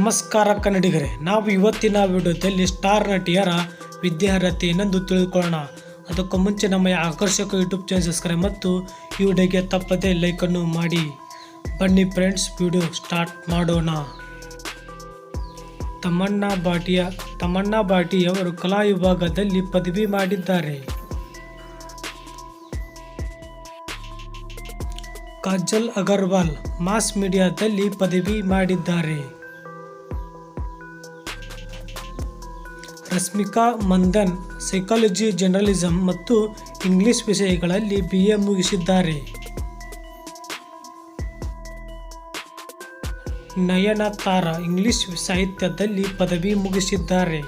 ನಮಸ್ಕಾರ ಕನ್ನಡಿಗರೇ, ನಾವು ಇವತ್ತಿನ ವಿಡಿಯೋದಲ್ಲಿ ಸ್ಟಾರ್ ನಟಿಯರ ವಿದ್ಯಾರ್ಹತೆ ತಿಳಿದುಕೊಳ್ಳೋಣ ಅದಕ್ಕೂ ಮುಂಚೆ ನಮ್ಮ ಆಕರ್ಷಕ ಯೂಟ್ಯೂಬ್ ಚಾನಲ್ ಸಬ್ಸ್ಕ್ರೈಬ್ ಮತ್ತು ಈ ವಿಡಿಯೋಗೆ ತಪ್ಪದೇ ಲೈಕನ್ನು ಮಾಡಿ. ಬನ್ನಿ ಫ್ರೆಂಡ್ಸ್ ವಿಡಿಯೋ ಸ್ಟಾರ್ಟ್ ಮಾಡೋಣ. ತಮ್ಮಣ್ಣ ಭಾಟಿಯ ತಮ್ಮಣ್ಣ ಭಾಟಿ ಅವರು ಕಲಾ ವಿಭಾಗದಲ್ಲಿ ಪದವಿ ಮಾಡಿದ್ದಾರೆ. ಕಾಜಲ್ ಅಗರ್ವಾಲ್, ಮಾಸ್ ಮೀಡಿಯಾದಲ್ಲಿ ಪದವಿ ಮಾಡಿದ್ದಾರೆ. ರಶ್ಮಿಕಾ ಮಂದನ್ ಸೈಕಾಲಜಿ ಜರ್ನಲಿಸಂ ಮತ್ತು ಇಂಗ್ಲಿಷ್ ವಿಷಯಗಳಲ್ಲಿ ಬಿ ಎ ಮುಗಿಸಿದ್ದಾರೆ ನಯನತಾರ ಇಂಗ್ಲಿಷ್ ಸಾಹಿತ್ಯದಲ್ಲಿ ಪದವಿ ಮುಗಿಸಿದ್ದಾರೆ.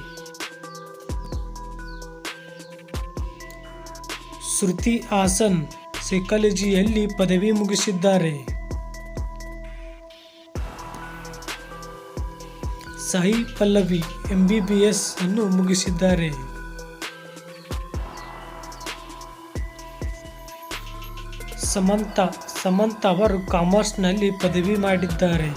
ಶ್ರುತಿ ಹಾಸನ್ ಸೈಕಾಲಜಿಯಲ್ಲಿ ಪದವಿ ಮುಗಿಸಿದ್ದಾರೆ. ಸಾಯಿ ಪಲ್ಲವಿ ಎಂಬಿಬಿಎಸ್ ಅನ್ನು ಮುಗಿಸಿದ್ದಾರೆ. ಸಮಂತ ಸಮಂತ ಅವರು ಕಾಮರ್ಸ್ನಲ್ಲಿ ಪದವಿ ಮಾಡಿದ್ದಾರೆ.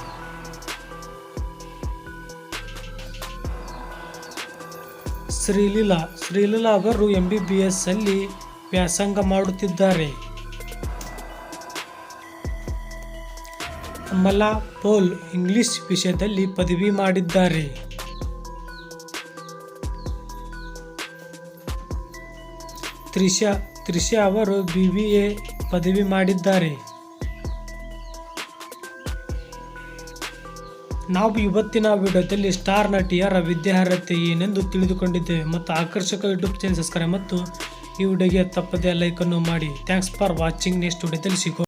ಶ್ರೀಲೀಲಾ ಶ್ರೀಲೀಲಾ ಅವರು ಎಂಬಿಬಿಎಸ್ ಅಲ್ಲಿ ವ್ಯಾಸಂಗ ಮಾಡುತ್ತಿದ್ದಾರೆ. ಅಮಲಾ ಪೋಲ್ ಇಂಗ್ಲಿಷ್ ವಿಷಯದಲ್ಲಿ ಪದವಿ ಮಾಡಿದ್ದಾರೆ. ತ್ರಿಷಾ ತ್ರಿಷಾ ಅವರು ಬಿ ಬಿ ಎ ಪದವಿ ಮಾಡಿದ್ದಾರೆ. ನಾವು ಇವತ್ತಿನ ವಿಡಿಯೋದಲ್ಲಿ ಸ್ಟಾರ್ ನಟಿಯರ ವಿದ್ಯಾರ್ಹತೆ ಏನೆಂದು ತಿಳಿದುಕೊಂಡಿದ್ದೇವೆ ಮತ್ತು ಆಕರ್ಷಕ ಯೂಟ್ಯೂಬ್ ಚಾನಲ್ ಸಬ್ಸ್ಕ್ರೈಬ್ ಮತ್ತು ಈ ವಿಡಿಯೋಗೆ ತಪ್ಪದೇ ಲೈಕನ್ನು ಮಾಡಿ. Thanks for watching. ನೆಕ್ಸ್ಟ್ ವಿಡಿಯೋದಲ್ಲಿ ಸಿಗೋ